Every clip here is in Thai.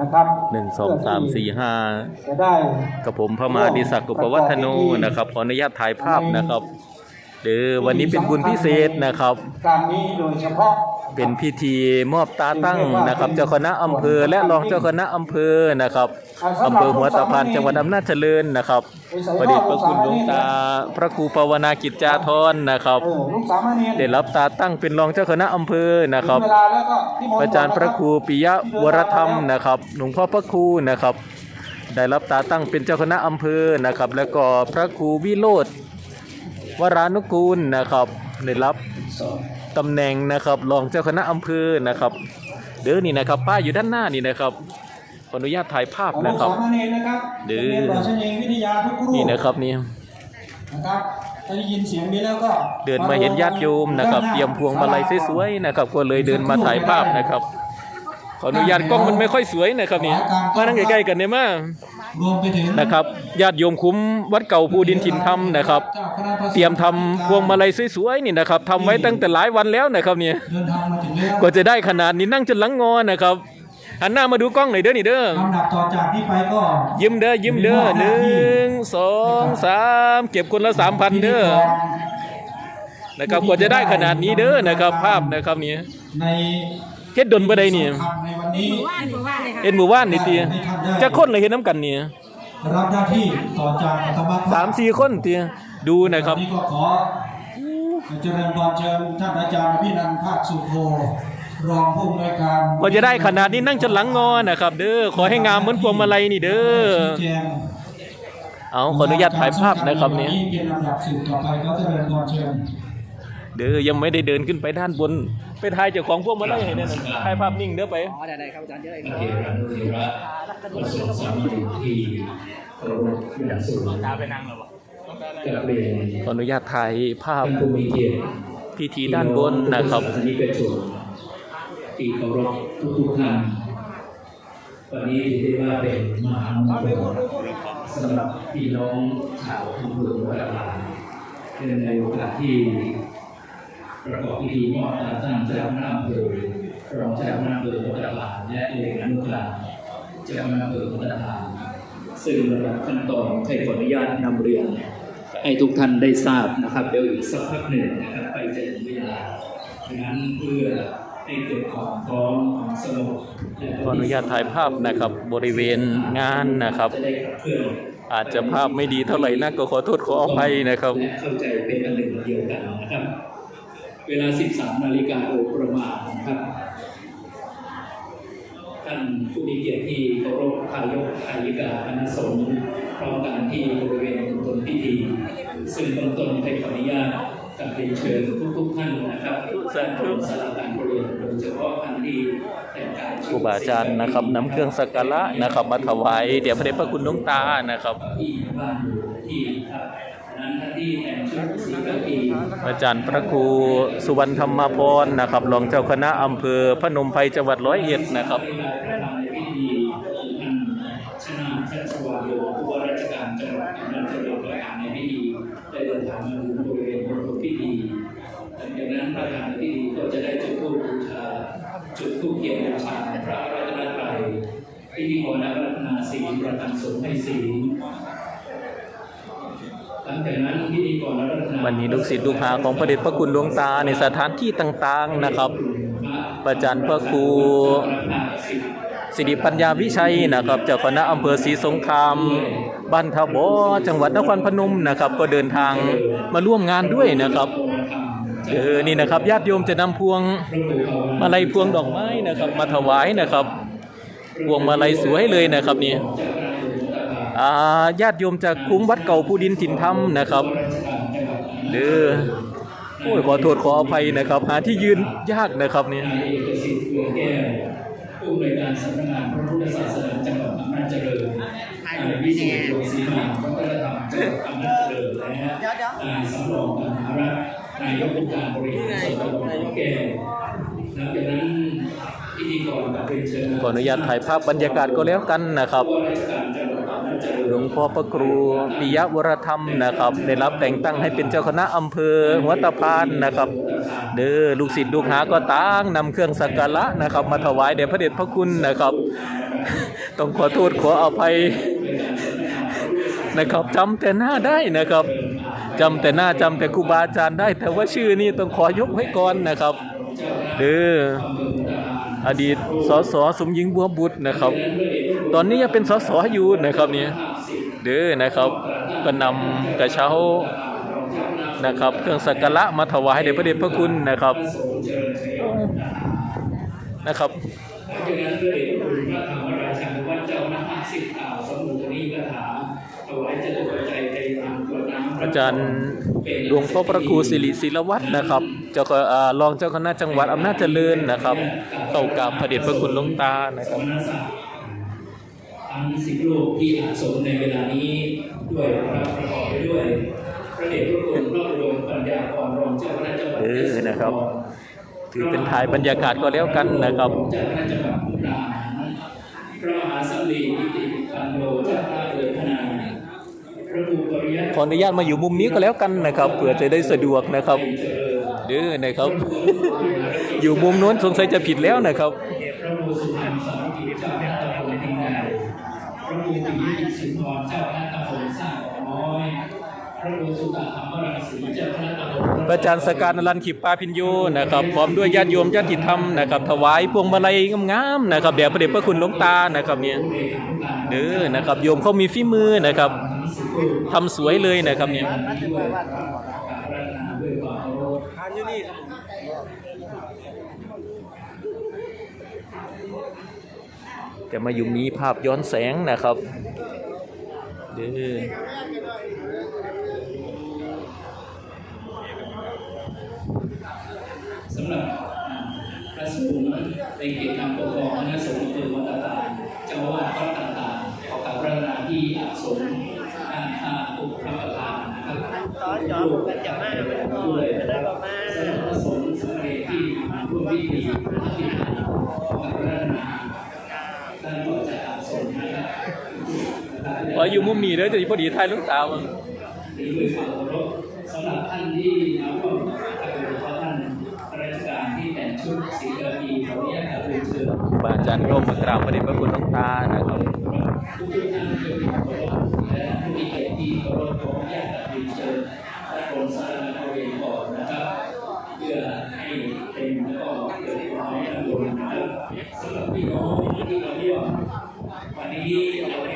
นะครับหนึ่งสองสามสี่ห้าจะได้กับผมพระมหาดิศักดิ์กุปวัฒโนนะครับขออนุญาตถ่ายภาพนะครับ เด้อวันนี้เป็นบุญพิเศษนะครับ การนี้โดยเฉพาะเป็นพิธีมอบตาตั้งนะครับ เจ้าคณะอำเภอและรองเจ้าคณะอำเภอนะครับอำเภอหัวตะพานจังหวัดอำนาจเจริญนะครับ ประเดชพระคุณหลวงตา พระครูภาวนากิจจาธรนะครับเออลูกสามเณรได้รับตาตั้งเป็นรองเจ้าคณะอำเภอนะครับถึงเวลาแล้วก็นิมนอาจารย์พระครูปิยวรธรรมนะครับหลวงพ่อพระครูนะครับ ได้รับตาตั้งเป็นเจ้าคณะอำเภอนะครับ แล้วก็พระครูวิโรธ วรานุกูลนะครับได้รับตำแหน่งนะครับรองเจ้าคณะอำเภอนะครับ เด้อนี่นะครับ ป้ายอยู่ด้านหน้านี่นะครับขออนุญาตถ่ายภาพของลูนะกครับสามเณรนะครับเด้อโรงเรียนราชเนรวิทยาทุกรูปนี่นะครับนี่นะครับถ้าได้ยินเสียงนี้แล้วก็เดินมาเห็นญาติโยมนะครับ เตรียมพวงมาลัยสวยๆนะครับ ก็เลยเดินมาถ่ายภาพนะครับ ขออนุญาตกล้องมันไม่ค่อยสวยนะครับนี่มานั่งใกล้ๆกันเนี่ยมารวมไปถึงนะครับญาติโยมคุ้มวัดเก่าภูดินถิ่นธรรมนะครับเจ้าคณะพระสงฆ์เตรียมทำพวงมาลัยสวยๆนี่นะครับทำไว้ตั้งแต่หลายวันแล้วนะครับเนี่ยเดินทางมาถึงแล้วกว่าจะได้ขนาดนี้นั่งจนหลังงอนะครับหันหน้ามาดูกล้องหน่อยเด้อนี่เด้อลำดับต่อจากนี้ไปก็ยิ้มเด้อยิ้มเด้อหนึ่งสองสามเก็บคนละสามพันเด้อนะครับกว่าจะได้ขนาดนี้เด้อนะครับ ภาพนะครับนี่ใน เฮ็ดดนบ่ได้นี่สำคัญในวันนี้ว่านหมู่บ้านเลยค่ะเฮ็ดหมู่บ้านนี่ติจะคนเลยเฮ็ดน้ำกันนี่รับหน้าที่ต่อจากอัตมาภพสามสี่คนติดูนะครับวันนี้ก็ขอเจริญพรเชิญท่านอาจารย์อภินันท์ภาคสุโภรองผู้อำนวยการกว่าจะได้ขนาดนี้นั่งจนหลังงอนะครับ เด้อขอให้งามเหมือนพวงมาลัยนี่เด้อชี้แจงเอาขออนุญาตถ่ายภาพนะครับนี่เป็นลำดับสืบต่อไปก็เจริญพรเชิญ เด้อยังไม่ได้เดินขึ้นไปด้านบน ไปถ่ายเจ้าของพวกมาลัยให้แน่นอนถ่ายภาพนิ่งเด้อไป อ๋อได้ๆครับอาจารย์เยอะเลยเทรานุเทระประสงค์สามัคคีเคารพอย่างสูงตาไปนั่งแล้วบ่กับเรียนขออนุญาตถ่ายภาพท่านผู้มีเกียรติพิธีด้านบนนะครับศาสนิกชนที่เคารพทุกๆท่านวันนี้ถือได้ว่าเป็นมหามงคลสำหรับพี่น้องชาวทุกเมืองวัดลาเนื่องในโอกาสที่ ประกอบพิธีมอบตาตั้งเจ้าหน้าอำเภอรองเจ้าหน้าอำเภอวัดลาและเลขานุการเจ้าหน้าอำเภอวัดลาซึ่งระดับขั้นตอนให้ขออนุญาตนำเรียนให้ทุกท่านได้ทราบนะครับเดี๋ยวอีกสักพักหนึ่งนะครับไปจะถึงเวลาฉะนั้นเพื่อให้เกิดความพร้อมความสงบขออนุญาตถ่ายภาพนะครับบริเวณงานนะครับ อาจจะภาพไม่ดีเท่าไหร่นักก็ขอโทษขออภัยนะครับเข้าใจเป็นอันหนึ่งเดียวกันนะครับ เวลา 13 นาฬิกาโดยประมาณนะครับ ท่านผู้มีเกียรติที่เคารพทายกทายิกาคณะสงฆ์พร้อมกันที่บริเวณมณฑลพิธี ซึ่งเบื้องต้นให้ขออนุญาตกับเรียนเชิญทุกๆท่านนะครับสาธุสาราการประเรียนโดยเฉพาะท่านที่แต่งกายครูบาอาจารย์นะครับนำเครื่องสักการะนะครับมาถวายเดี๋ยวพระเดชพระคุณหลวงตานะครับที่บ้านอยู่ที่ อาจารย์พระครูสุวรรณธรรมพรนะครับรองเจ้าคณะอำเภอพนมไพรจังหวัดร้อยเอ็ดนะครับ วันนี้ลูกศิษย์ลูกหาของพระเดชพระคุณหลวงตาในสถานที่ต่างๆนะครับประจันพระครูสิริปัญญาวิชัยนะครับเจ้าคณะอำเภอศรีสงครามบ้านทบอจังหวัดนครพนมนะครับ ก็เดินทางมาร่วมงานด้วยนะครับเออนี่นะครับญาติโยมจะนำพวงมาลัยพวงดอกไม้นะครับ มาถวายนะครับ พวงมาลัยสวยเลยนะครับนี่ญาติโยมจากคุ้มวัดเก่าภูดินถิ่นธรรมนะครับ เด้อโอ้ยขอโทษขออภัยนะครับ หาที่ยืนยากนะครับเนี่ยเอกสิทธิ์เมืองแก้วผู้อำนวยการสำนักงานพระพุทธศาสนาจังหวัดอำนาจเจริญนายวิสุทธิ์โรศรีมาวัฒนธรรมจังหวัดอำนาจเจริญและนายสำรองปัญหารักนายกองค์การบริหารส่วนตำบลนองแก้วหลังจากนั้นพิธีกรกับเรียนเชิญขออนุญาตถ่ายภาพบรรยากาศก็แล้วกันนะครับ หลวงพ่อพระครูปิยวรธรรมนะครับ ได้รับแต่งตั้งให้เป็นเจ้าคณะอำเภอหัวตะพานนะครับ เด้อลูกศิษย์ลูกหาก็ต่างนำเครื่องสักการะนะครับ มาถวายแด่พระเดชพระคุณนะครับ ต้องขอโทษขออภัยนะครับจำแต่หน้าได้นะครับจำแต่หน้าจำแต่ครูบาอาจารย์ได้ แต่ว่าชื่อนี่ต้องขอยกไว้ก่อนนะครับเด้ออดีตสสสมหญิงบัวบุตรนะครับ ตอนนี้ยังเป็นสสอยู่นะครับเนี่ยเด้อนะครับก็นำกระเช้านะครับ เครื่องสักการะมาถวายแด่พระเดชพระคุณนะครับนะครับพราะฉะนั้นด้วยพระธรรมราชานุวัตรเจ้าหน้าที่สิทธิ์ข่าวสมุทรีกถาถวายจตุปัจจัยไปทำตัวน้ำอาจารย์หลวงพ่อพระครูสิริศิลวัฒน์นะครับ เจ้าก็อ่ารองเจ้าคณะจังหวัดอำนาจเจริญนะครับเข้ากราบพระเดชพระคุณหลวงตานะครับ ทั้งสิบรูปที่อาสมในเวลานี้ด้วยพระประกอบไปด้วย พระเดชพระคุณพระอุดมปัญญากรรองเจ้าคณะจังหวัดเออนะครับถือเป็นถ่ายบรรยากาศก็แล้วกันนะครับเจ้าคณะจังหวัดมุกดาหารพระมหาสัมลีนิติปันโนเจ้าคณะเดือพนาพระครูปริยัติขออนุญาตมาอยู่มุมนี้ก็แล้วกันนะครับเผื่อจะได้สะดวกนะครับเด้อนะครับ อยู่มุมโน้นสงสัยจะผิดแล้วนะครับ ปิยะสินทรเจ้าคณะตำบลสร้างน้อย พระครูสุตธรรมรังสีเจ้าคณะตำบลพระอาจารย์สการนรันขิปปาพินโยนะครับพร้อมด้วยญาติโยมญาติธรรมนะครับถวายพวงมาลัยงามๆนะครับแด่พระเดชพระคุณหลวงตานะครับเนี่ยเด้อนะครับโยมเขามีฝีมือนะครับทำสวยเลยนะครับเนี่ย จะมาอยู่มีภาพย้อนแสงนะครับเด้อสำหรับพระสูงฆ์ในเขตการปกครองคณะสงฆ์อำเภอวัดต่างๆเจ้าวาสวัดต่างๆขอการพัฒนาที่อาสมด้านข้าอุปพระประธานนะครับตอนจอบกันจะมาไม่ได้ก่อนไม่ได้บอกมาสำหรับพระสงฆ์สมเด็จที่มาร่วมพิธีอธิษฐานขอการพัฒนาด้านต่อจากอาสมนะครับ ว่าอยู่ มุมนี้เด้อจะพอดีถ่ายลูกตาวมเคารพสำหรับท่านที่มาร่วมโดยเฉพาะท่านราชการที่แต่งชุดสีกากีขออนุญาตเรียนเชิญบาอาจารย์ร่วมมากราบพระเดชพระคุณหลวงตานะครับทุกทุกท่านคือความเคารพและผู้มีเกียรติเคารพขออนุญาตเรียนเชิญและกรมสาธารณสุขก่อนนะครับเพื่อให้เป็นแล้วก็เกิดความร่ำรวยนะครับสำหรับพี่น้องที่มาร่วมวันนี้เราเรี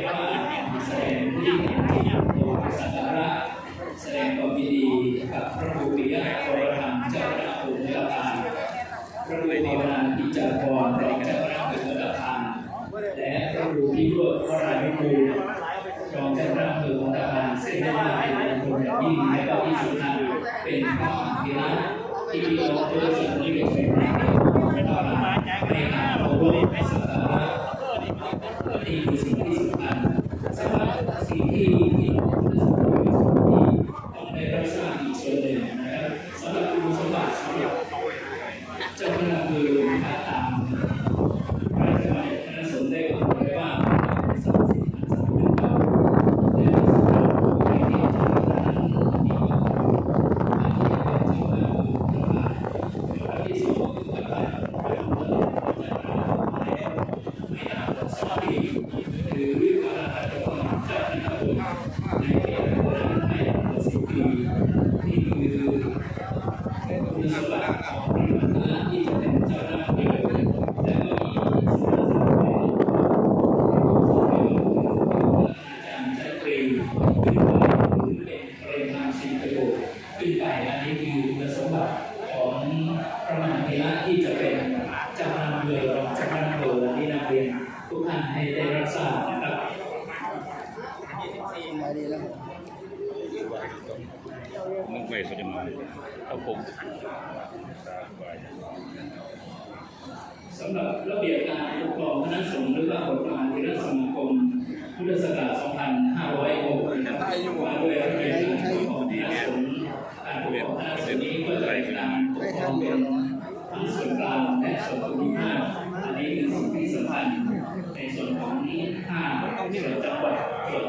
ระเบียบการปกครองคณะสงฆ์หรือว่ากฎหมายวิรัสมาคมพุทธศักราช2,500นะครับมาด้วยระเบียบการปกครองคณะสงฆ์การปกครองคณะสงฆ์นี้ก็จะเป็นการปกครองเป็นทั้งส่วนกลางและส่วนภูมิภาคอันนี้เป็นสิ่งที่สำคัญในส่วนของนี้ห้าส่วนจังหวัดส่วน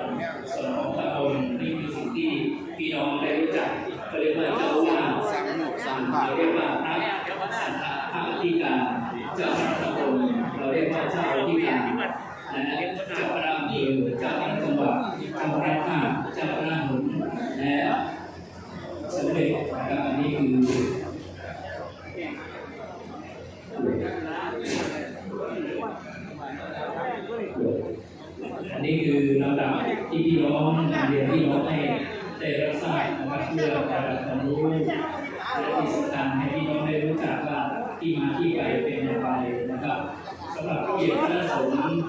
ส่วนของตำบลนี่เป็นสิ่งที่พี่น้องได้รู้จักก็เรียกว่าเจ้าว่าเรียกว่าพระพระอธิการเจ้า เรียกว่าเจ้าอธิการนะเจ้าพระอำเภอเจ้าพระจังหวัดเจ้าพระข้าเจ้าพระหนุนและสมเด็จนะครับอันนี้คืออันนี้คือลำดับที่พี่น้องนำเรียนพี่น้องให้ได้รับทราบนะครับเพื่อการความรู้และที่สำคัญให้พี่น้องได้รู้จักว่าที่มาที่ไปเป็นอย่างไรนะครับำหรับระเบียบคณะสงฆ์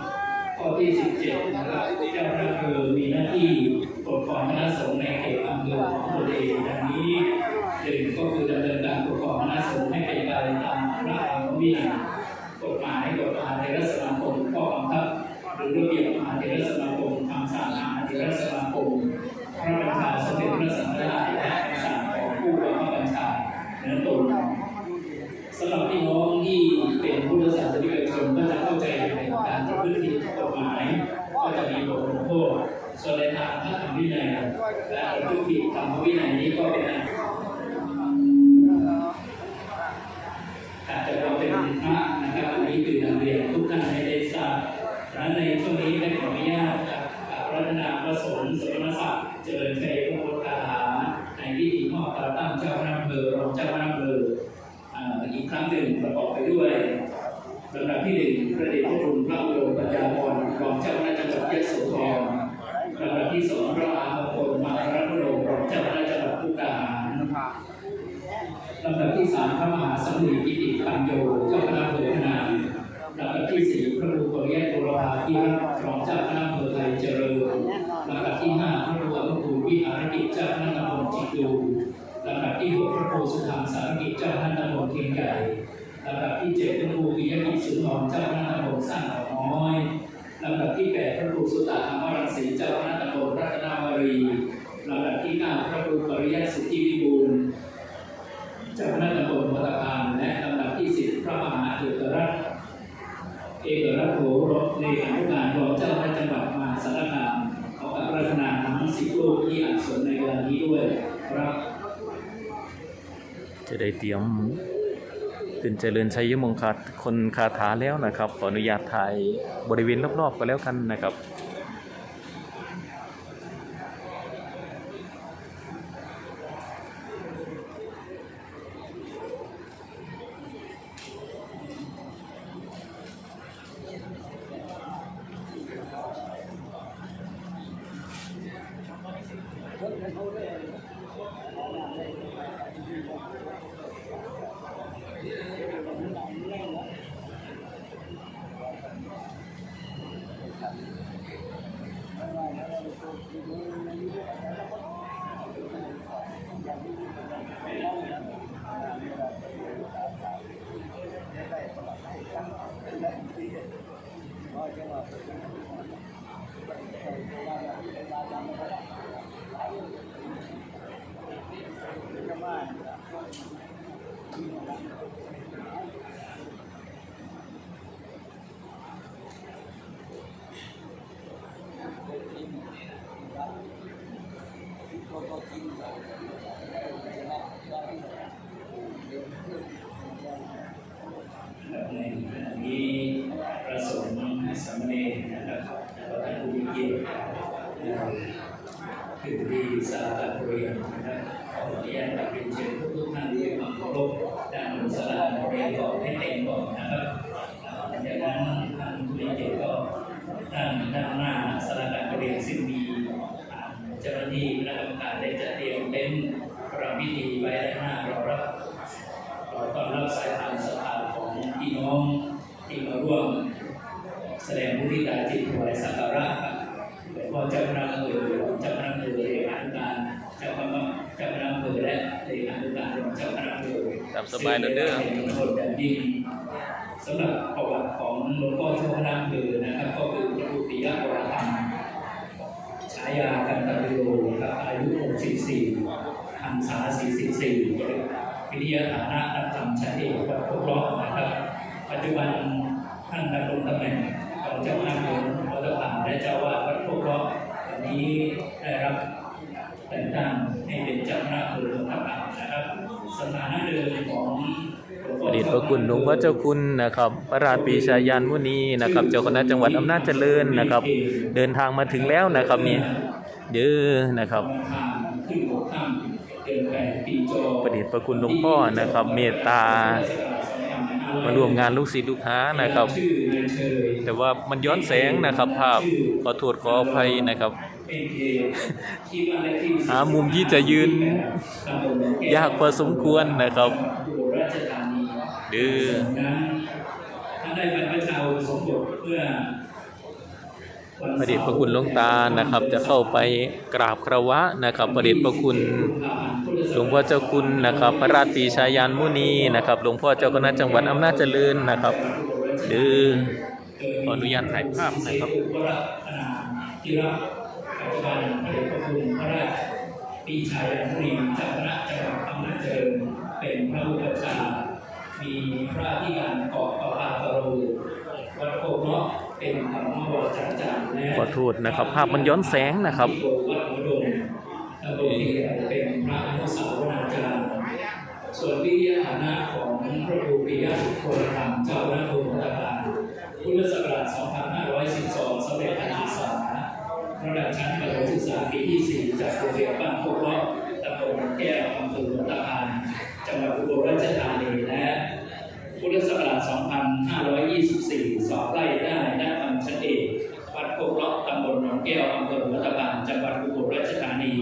ข้อที่ 17นะครับเจ้าพระเภอมีหน้าที่ปกครองคณะสงฆ์ในเขตอำเภอของตนเองดังนี้หนึ่งก็คือดำเนินการปกครองคณะสงฆ์ให้เป็นไปตามพระธรรมวินัยกฎหมายกฎมหาเทรสมาคมข้อบังคับหรือระเบียบมหาเถรสมาคมคำสั่งมหาเถรสมาคมพระบัญชาสมเด็จพระสังฆราชและคำสั่งของผู้บังคับบัญชาเนือตน สำหรับพี่น้องที่เป็นผู้รักษาสนิกชนก็จะเข้าใจในการประพฤติผิดกฎหมายก็จะมีบทลงโทษส่วนในทางพระธรรมวินัยและประพฤติผิดธรรมวินัยนี้ก็เป็นอาจจะเราเป็นพระนะครับอันนี้คือนำเรียนทุกท่านให้ได้ทราบดังนั้นในช่วงนี้ได้ขออนุญาตกับรัตนาประสงค์สมณศักดิ์เจริญชัย อีกครั้งหนึ่งประกอบไปด้วยลำดับที่หนึ่งพระเดชพระคุณพระอุดมปัญญาพรรองเจ้าคณะจังหวัดยะโสธรลำดับที่สองพระมหามงคลมารัตโนรองเจ้าคณะจังหวัดมุกดาหารลำดับที่สามพระมหาสมุนีกิติปัญโยเจ้าคณะอำเภอพนาลำดับที่สี่พระครูปริยัติบุรพาที่รักรองเจ้าคณะอำเภอไทยเจริญำดับที่หกพระครูสุธรรมสารกิจเจ้าคณะตำบลเทียนใหญ่ลำดับที่เจ็ดพระครูปิยกิจสุนทรเจ้าคณะตำบลสร้างเขาน้อยลำดับที่แปดพระครูสุตตธรรมรังสีเจ้าคณะตำบลรัตนาวารีลำดับที่เก้าพระครูปริยัติสุทธิวิบูลเจ้าคณะตำบลวัดพานและลำดับที่สิบพระมหาเอกรัตน์เอกรัตโหรสในอนุการรองเจ้าคณะจังหวัดมหาสารคามขอกับรัตนาทั้งสิบรูปที่อักษรในเวลานี้ด้วยครับ จะได้เตรียมตื่นเจริญชัยมงคลคนคาถาแล้วนะครับ ขออนุญาตถ่ายบริเวณรอบๆก็แล้วกันนะครับ ในขณะนี้ประสงค์สามเณรนะครับแล้วท่านผู้มีเกียรติขึ้นที่สาราการเรียนนะครับขออนุญาตเรียนเชิญ ครพด้านสาราเรียนก่อนให้เต็มก่อนนะครับหลังจากนั้นท่านผู้เกียรติก็ด้านด้านหน้าสาราการเรียนซึ่งมีเจ้าหน้าที่คณะกรรมการได้จัดเตรียมเต็นประพิธีไว้ด้านหน้ารอรับเราต้อนรับสายทานศรัทธาของพี่น้องที่มาร่วม แสดงมุทิตาจิตถวายสักการะหลวงพ่อเจ้าคณะเอำเภอเจ้าคณะอำเอเลขานุการ ตามสบายเด้อเด้อเป็นมงคลแบบยิ่งสำหรับประวัติของหลวงพ่อเจ้าคณะอำเภอนะครับ ก็คือพระครูปิยะวรธรรมฉายากันตะโยครับอายุ 64พรรษา44วิทยาฐานะนักธรรมชั้นเอกวัดพบรอบนะครับ ปัจจุบันท่านดำรงตำแหน่งรองเจ้าคณะอำเภอวัดผ่านและเจ้าวาดวัดพบรอบวันนี้ได้รับ แต่งตั้งให้เป็นเจ้าคณะอำเภอวัดผ่านนะครับสสถานะเดิมของพระเดชพระคุณหลวงพ่อเจ้าคุณนะครับพระราชปีชายันมุนีนะครับ เจ้าคณะจังหวัดอำนาจเจริญนะครับ เดินทางมาถึงแล้วนะครับนี่เด้อนะครับวันทางขึ้นหกค่ำเดือนแปดปีจอพระเดชพระคุณหลวงพ่อนะครับ เมตตา มาร่วมงานลูกศิษย์ลูกหานะครับชื่อนายเชยแต่ว่ามันย้อนแสงนะครับภาพขอโทษขออภัยนะครับ หามุมที่จะยืน ยากพอสมควรนะครับอุบลราชธานีเด้อนั้นท่านได้บรรพชาอุปสมบทเพื่อวันพระเดชพระคุณหลวงตานะครับจะเข้าไปกราบคารวะนะครับพระเดชพระคุณหลวงพ่อเจ้าคุณนะครับพระราตรีชายานมุนีนะครับหลวงพ่อเจ้าคณะจังหวัดอำนาจเจริญนะครับดือขออนุญาตถ่ายภาพนะครับ จจุบันพระเดชพระคุณพระราชปีชายานุรีเจ้าคณะจังหวัดอำนาจเจริญเป็นพระอุปชามีพระที่การเกาะประภาตรูวัดโคกเนาะเป็นธรรมวรจันจารย์และขอโทษนะครับ ภาพมันย้อนแสงนะครับวัดหัวดงตำบลที่เป็นพระอนุสาวนาจารย์ส่วนวิทยาฐานะของพระครูปิยะสุโคธรรมเจ้าคณะโทษตาการพุทธศักราช 2512สำเร็จการศึกษา ระดับชั้นประถมศึกษาปีที่ 4 จากโรงเรียนบ้านโคกเลาะตำบลแก้วอำเภอหัวตะพานจังหวัดอุบลราชธานีและพุทธศักราช 2524 สอบไล่ได้ด้านชั้นเอกวัดโคกเลาะตำบลหนองแก้วอำเภอหัวตะพานจังหวัดอุบลราชธานี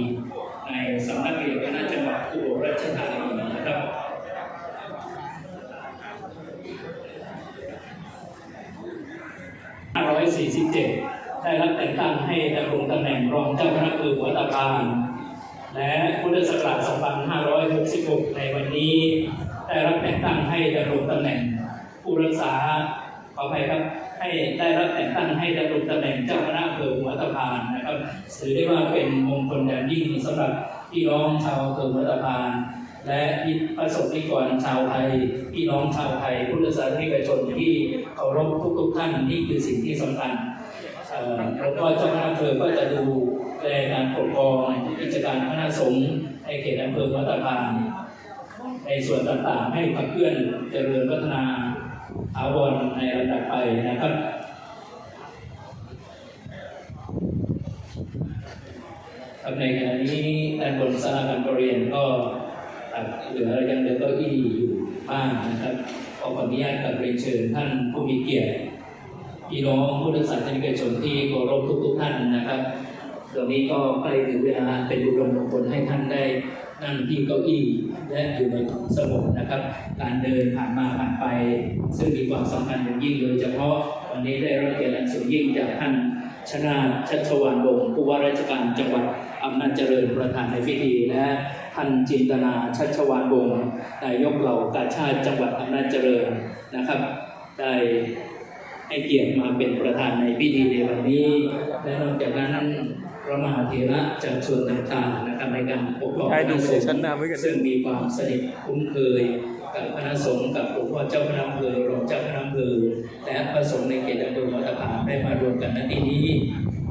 ในสำนักเรียนคณะจังหวัดอุบลราชธานีนะครับ 547 ได้รับแต่งตั้งให้ดำรงตำแหน่งรองเจ้าคณะอำเภอหัวตะพาน และพุทธศักราช 2566 ในวันนี้ ได้รับแต่งตั้งให้ดำรงตำแหน่งผู้รักษาขออภัยครับ ให้ได้รับแต่งตั้งให้ดำรงตำแหน่งเจ้าคณะอำเภอหัวตะพานนะครับถือได้ว่าเป็นมงคลอย่างยิ่งสำ หรับพี่น้องชาวอำเภอหัตะพาน และพี่ประสบนิกรชาวไทย พี่น้องชาวไทยพุทธศาสนิกชนที่เคารพทุกๆท่านนี่คือสิ่งที่สำคัญเอ่อแล้วก็เจ้าคณะอำเภอก็จะดูแลการปกครองกิจการคณะสงฆ์ในเขตอำเภอวัตะพานในส่วนต่างๆให้ขับเคลื่อนเจริญพัฒนาอาวรในระดับไปนะครับ ครับในขณะนี้ด้านบนศาลาการประเรียนก็เหลือยังเหลือเก้าอี้อยู่บ้างนะครับขอขออนุญาตกับเรียนเชิญท่านผู้มีเกียรติพี่น้องพุทธศาสนิกชนที่เคารพทุกๆท่านนะครับตรงนี้ก็ใกล้ถึงเวลาเป็นบุญมงคลให้ท่านได้นั่งที่เก้าอี้และอยู่ในความสงบนะครับ การเดินผ่านมาผ่านไป ซึ่งมีความสำคัญอย่างยิ่งโดยเฉพาะวันนี้ได้รับเกียรติอันสูงยิ่งจากท่าน ชนาถชัชวานวงศ์ผู้ว่าราชการจังหวัดอำนาจเจริญประธานในพิธีและท่านจินตนาชัชวานวงศ์นายกเหล่ากาชาติจังหวัดอำนาจเจริญนะครับ ได้ให้เกียรติมาเป็นประธานในพิธีในวันนี้ และนอกจากนั้นพระมหาเถระจากส่วนต่างๆนะครับในการปกครองให้ดูคณะสสิงชั้นหน้าไว้ฆ์กันซึ่งมีความสนิทคุ้นเคย กับคณะสงฆ์กับหลวงพ่อเจ้าคณะอำเภอรองเจ้าคณะอำเภอและพระสงฆ์ในเขตอำเภอวัดตะพานได้มารวมกันณที่นี้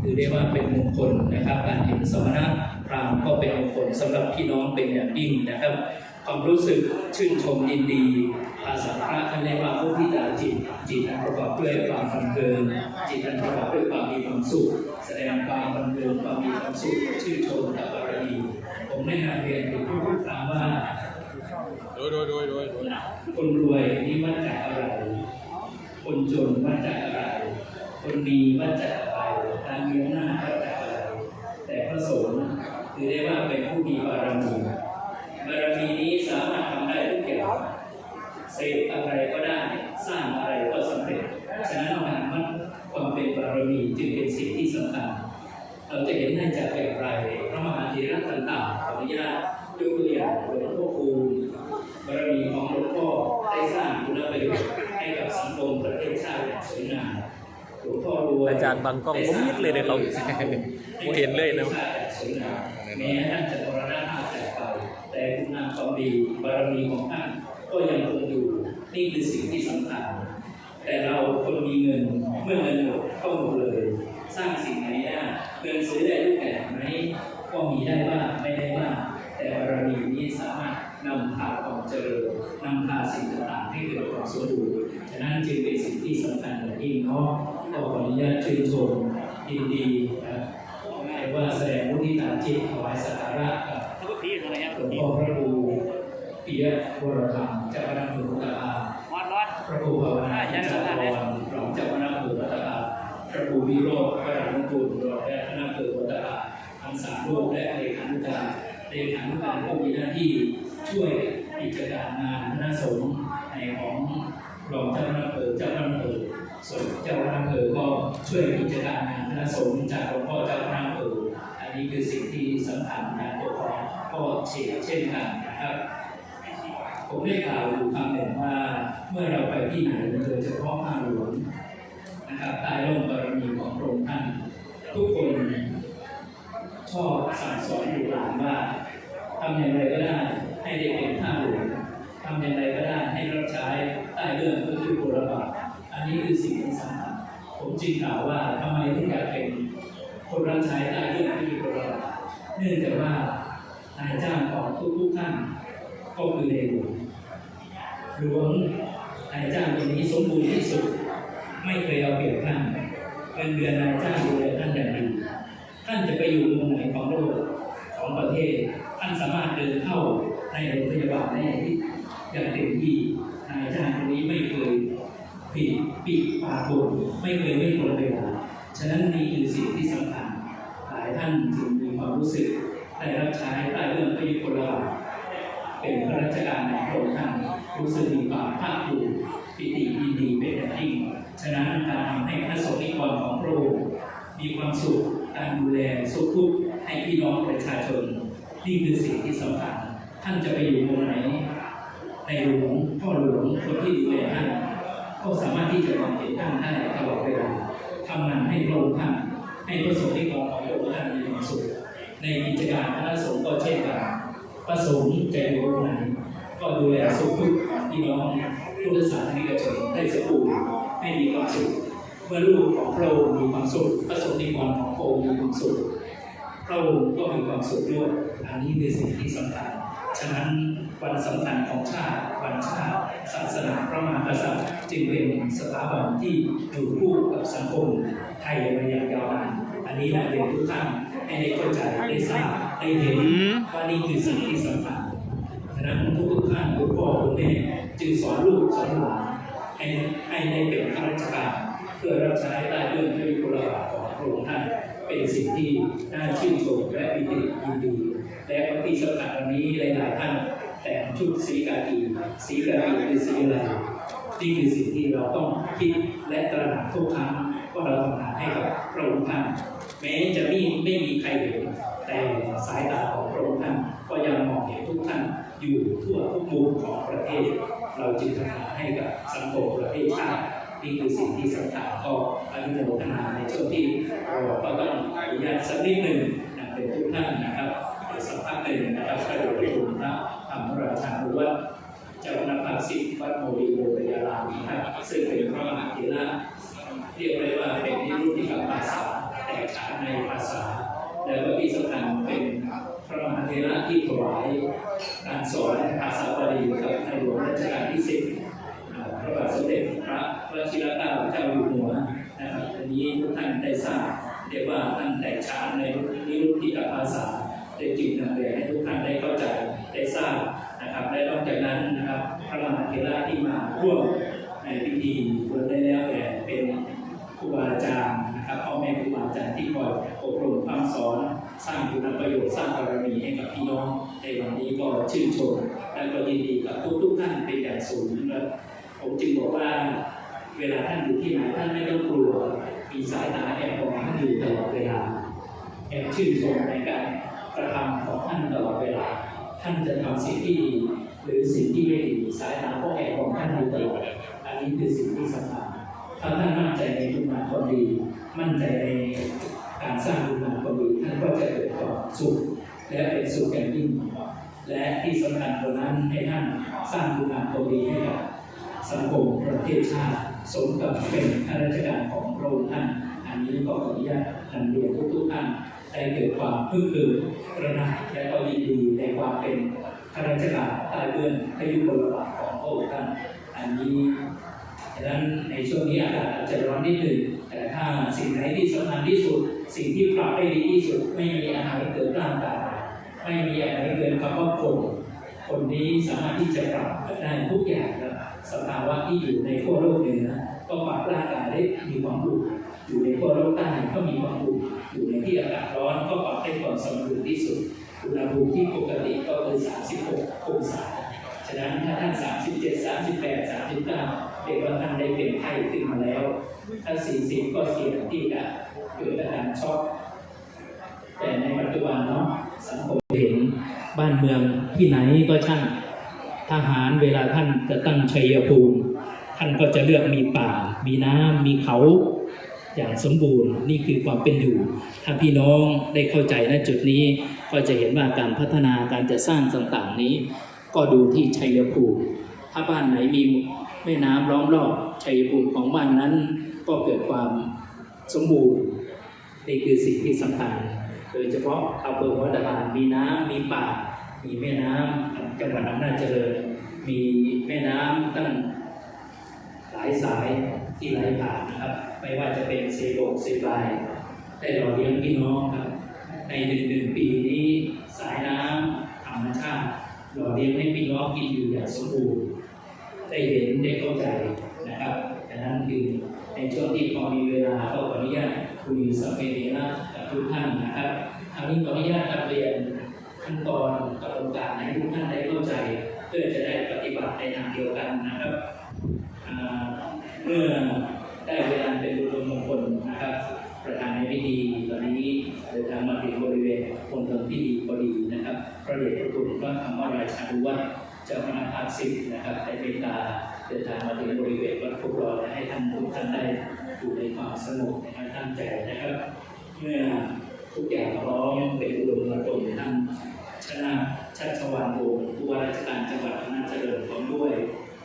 ถือได้ว่าเป็นมงคลนะครับการเห็นสมณะพราหมณ์ก็เป็นมงคลสำหรับพี่น้องเป็นอย่างยิ่งนะครับ ความรู้สึกชื่นชมยินดีภาษาพระท่านเรียกว่าผู้ที่ตาจิต จิตอันประกอบด้วยความบันเทิงจิตอันประกอบด้วยความมีความสุข แสดงความบันเทิงความมีความสุขชื่นชมกับบารมีผมได้นำเรียนถึงผู้พูดตามว่า โดยโดยโดยโดยโดยคนรวยนี่วัดจากอะไร คนจนวัดจากอะไร คนดีวัดจากอะไรการมีอำนาจวัดจากอะไร แต่พระสงฆ์ถือได้ว่าเป็นผู้มีบารมีบารมีนี้สามารถทำได้ทุกอย่างเสพอะไรก็ได้ สร้างอะไรก็สำเร็จ ฉะนั้นการวัดความเป็นบารมีจึงเป็นสิ่งที่สำคัญ เราจะเห็นได้จากแบบไรพระมหาเถระต่างๆขออนุญาต อาจารย์บางกล้องผมนิดเลยเลยเขาเห็นเลยนะแม้ท่านจะมรณภาพจากไปแต่คุณงามความดีบารมีของท่านก็ยังคงอยู่นี่คือสิ่งที่สำคัญแต่เราคนมีเงินเมื่อเงินหมดก็หมดเลย สร้างสิ่งไหนได้เงินซื้อได้รูกแบบไหมก็มีได้ว่าไม่ได้ว่าแต่บารมีนี้สามารถนำพาความเจริญนำพาสิ่งต่างๆให้เกิดความสมดุลฉะนั้นจึงเป็นสิ่งที่สำคัญอย่างยิ่งเนาะ ก็ขออนุญาตชื่นชมยินดีนะครับให้ว่าแสดงมุทิตาจิตถวายสักการะกับพูดผีอะไรครับหลวงพ่อพระครูปิยวรธรรมเจ้าคณะอำเภอพุทธาร้อนร้อนพระครูภาวนาจิตจารวรรองเจ้าคณะอำเภอพุทธาพระครูวิโรจน์วรานุกูลรองเจ้าคณะอำเภอพุทธาทั้งสามรูปและเลขานุการเลขานุการผู้มีหน้าที่ช่วยกิจการงานคณะสงฆ์ในของรองเจ้าคณะอำเภอเจ้าคณะอำเภอ ส่วนเจ้าคณะอำเภอก็ช่วยกิจการงานคณะสงฆ์จากหลวงพ่อเจ้าคณะอำเภออันนี้คือสิ่งที่สำคัญการปกครองก็เช่นเช่นกันนะครับผมได้กล่าวอยู่คำหนึ่งว่าเมื่อเราไปที่ไหนโดยเฉพาะข้าหลวงนะครับใต้ร่มบารมีของพระองค์ท่านทุกคนชอบสั่งสอนอยู่หลานว่าทำอย่างไรก็ได้ให้ได้เป็นข้าหลวงทำอย่างไรก็ได้ให้รับใช้ใต้เรื่องก็คือบุรบาท นี้คือสิ่งที่สำคัญผมจึงกล่าวว่าทำไมถึงอยากเป็นคนรับใช้ใต้เรื่องก็คือบุรบาเนื่องจากว่านายจ้างของทุกๆท่าน ก็คือในหลวงหลวงนายจ้างคนนี้สมบูรณ์ที่สุด ไม่เคยเอาเปรียบท่านเงินเดือนนายจ้างดูแลท่านอย่างดีท่านจะไปอยู่มุมไหนของโลกของประเทศ ท่านสามารถเดินเข้าในโรงพยาบาลได้อย่างเต็มที่นายจ้างคนนี้ไม่เคย ผิดปิดปากบนไม่เคยไม่ตรงเวลาฉะนั้นนี่คือสิ่งที่สำคัญหลายท่านจึงมีความรู้สึกได้รับใช้ใต้เรื่องพระยุคลบาทเป็นข้าราชการในพระองค์ท่านรู้สึกมีความภาคภูมิปิติยินดีเป็นอย่างยิ่งฉะนั้นการทำให้พระสงฆ์นิกรของพระองค์มีความสุขการดูแลสุขทุกข์ให้พี่น้องประชาชนนี่คือสิ่งที่สำคัญท่านจะไปอยู่มุมไหนในหลวงพ่อหลวงคนที่ดูแลท่าน ก็สามารถที่จะมองเห็นท่านได้ตลอดเวลาทำงานให้พระองค์ท่านให้พระสงฆ์นิกรของพระองค์ท่านมีความสุขในกิจการคณะสงฆ์ก็เช่นกันประสงค์ใจะอยู่ตรงไหนก็ดูแลสุขทุกข์พี่น้องพุทธศาสนิกชนได้สมบูรณ์ให้มีความสุขเมื่อลูกของพระองค์มีความสุขประสงค์นิกรของพระองค์มีความสุขพระองค์ก็มีความสุขด้วยอันนี้คือสิ่งที่สำคัญ ฉะนั้นวันสำคัญของชาติวันชาติศาสนาพระมหากษัตริย์จึงเป็นสถาบันที่อยู่คู่กับสังคมไทยมาอย่างยาวนานอันนี้นักเรียนทุกท่านให้ได้เข้าใจได้ทราบได้เห็นว่านี่คือสิ่งที่สำคัญฉะนั้นทุกท่านคุณพ่อคุณแม่จึงสอนลูกสอนหลานให้ให้ได้เป็นข้าราชการเพื่อรับใช้ใต้เรื่องพระยุคลบาทของพระองค์ท่านเป็นสิ่งที่น่าชื่นชมและปิติยินดี และวันที่สำคัญวันนี้หลายๆท่านแต่งชุดสีกากีสีกากีคือสีอะไรนี่คือสิ่งที่เราต้องคิดและตระหนักทุกครั้งว่าเราทำงานให้กับพระองค์ท่านแม้จะไม่ไม่มีใครเห็นแต่สายตาของพระองค์ท่านก็ยังมองเห็นทุกท่านอยู่ทั่วทุกมุมของประเทศ เราจึงทำงานให้กับสังคมประเทศชาตินี่คือสิ่งที่สำคัญก็อนุโมทนาในช่วงที่เราก็ต้องอนุญาตสักนิดหนึ่งนะเป็นทุกท่านนะครับ หนึ่งนะครับกระโดดไปดูพระธรรมราชานุวัตรเจ้าคณะภาคสิบวัดโมลีโรปยารามนะครับซึ่งเป็นพระมหาเถระเรียกได้ว่าเป็นที่รู้ที่กับภาษาแตกฉานในภาษา แล้วก็ที่สำคัญเป็นพระมหาเถระที่ถวายการสอนภาษาบาลีกับในหลวงรัชกาลที่สิบพระบาทสมเด็จพระวชิรเกล้าเจ้าอยู่หัวนะครับอันนี้ทุกท่านได้ทราบเรียกว่าท่านแตกฉานในนิรุตติกภาษา ได้จึงนำเรียนให้ทุกท่านได้เข้าใจได้ทราบนะครับและนอกจากนั้นนะครับพระมหาเถระที่มาร่วมในพิธีรวมได้แล้วแต่เป็นครูบาอาจารย์นะครับพ่อแม่ครูบาอาจารย์ที่คอยอบรมคำสอนสร้างคุณประโยชน์สร้างบารมีให้กับพี่น้องในวันนี้ก็ชื่นชมและก็ยินดีกับทุกทุกท่านเป็นอย่างสูงและผมจึงบอกว่าเวลาท่านอยู่ที่ไหนท่านไม่ต้องกลัวมีสายตาแอบมองท่านอยู่ตลอดเวลาแอบชื่นชมในการ กระทำของท่านตลอดเวลา ท่านจะทำสิ่งที่ดีหรือสิ่งที่ไม่ดีสายตาก็แอบมองท่านอยู่ตลอดอันนี้คือสิ่งที่สำคัญถ้าท่านมั่นใจในคุณงามความดี มั่นใจในการสร้างคุณงามความดีท่านก็จะเกิดความสุขและเป็นสุขอย่างยิ่งและที่สำคัญกว่านั้นให้ท่านสร้างคุณงามความดีให้กับสังคมประเทศชาติสมกับเป็นข้าราชการของพระองค์ท่าน อันนี้ก็ขออนุญาตนำเรียนทุกๆท่าน ได้เกิดความพึ่งคือระนักและก็ยินดีในความเป็นข้าราชการใต้เบื้องพระยุคลบาทของพระองค์ท่านอันนี้ฉะนั้นในช่วงนี้อากาศจะร้อนนิดหนึ่งแต่ถ้าสิ่งไหนที่สำคัญที่สุด สิ่งที่ปรับได้ดีที่สุด ไม่มีอะไรเกิดร่างกายไม่มีอะไรเกินคำว่าคนคนนี้สามารถที่จะปรับได้ทุกอย่างครับสภาวะที่อยู่ในขั้วโลกเหนือก็ปรับร่างกายได้มีความอุ่นอยู่ในขั้วโลกใต้ก็มีความอุ่น อยู่ในที่อากาศร้อนก็ปรับให้ความสมดุลที่สุด อุณหภูมิที่ปกติก็คือ 36 องศา ฉะนั้นถ้าท่าน 37 38 39เรียกว่าท่านได้เป็นไข้ขึ้นมาแล้ว ถ้า 40 ก็เสี่ยงที่จะเกิดอาการช็อก แต่ในปัจจุบันเนาะสังคมเห็นบ้านเมืองที่ไหนก็ช่างทหารเวลาท่านจะตั้งชัยภูมิ ท่านก็จะเลือกมีป่า มีน้ำมีเขา อย่างสมบูรณ์นี่คือความเป็นอยู่ ถ้าพี่น้องได้เข้าใจณจุดนี้ ก็จะเห็นว่าการพัฒนาการจะสร้างต่างๆนี้ ก็ดูที่ชัยภูมิถ้าบ้านไหนมีแม่น้ำล้อมรอบชัยภูมิของบ้านนั้น ก็เกิดความสมบูรณ์นี่คือสิ่งที่สำคัญโดยเฉพาะอำเภอหัวตะพานมีน้ำมีป่า มีแม่น้ำจังหวัดอำนาจเจริญ มีแม่น้ำตั้งหลายสาย ที่ไหลผ่านนะครับ ไม่ว่าจะเป็นเซโบกเซบายได้หล่อเลี้ยงพี่น้องครับ ในหนึ่งหนึ่งปีนี้สายน้ำธรรมชาติหล่อเลี้ยงให้พี่น้องกินอยู่อย่างสมบูรณ์ได้เห็นได้เข้าใจนะครับดังนั้นคือในช่วงที่พอมีเวลาก็ขออนุญาตคุยสัมเพเนะกับทุกท่านนะครับทางนี้ขออนุญาตนำเรียนขั้นตอนกระบวนการให้ทุกท่านได้เข้าใจ เพื่อจะได้ปฏิบัติในทางเดียวกันนะครับ อ่าเมื่อได้เวลาเป็นบุญมงคลนะครับ ประธานในพิธีตอนนี้เดินทางมาถึงบริเวณมณฑลพิธีพอดีนะครับ พระเดชพระคุณพระ ธรรมราชานุวัตรเจ้าคณะภาคสิบนะครับได้เมตตาเดินทางมาถึงบริเวณวัดพุกรอและให้ท่านทุกท่านได้อยู่ในความสงบในการตั้งใจนะครับ เมื่อทุกอย่างพร้อมเป็นอุดมระดมท่านชนะชัชวานวงผู้ว่าราชการจังหวัดอำนาจเจริญพร้อมด้วย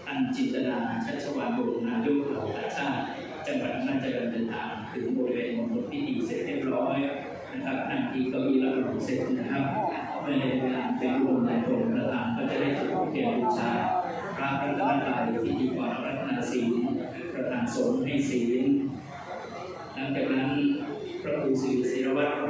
ท่านจินตนาชัชวานบุตรนายกเหล่าประชาติจังหวัดอำนาจเจริญเดินทางถึงบริเวณมณฑลพิธีเสร็จเรียบร้อย นะครับนั่งที่เก้าอี้รับรองเสร็จนะครับเมื่อในเวลาไปรวมในตรงประธานก็จะได้จุดธูปเทียนบูชาพระรัตนตรัยพิธีกรรัตนศีลประธานสงฆ์ให้ศีลหลังจากนั้นพระครูศิริศิรวัตร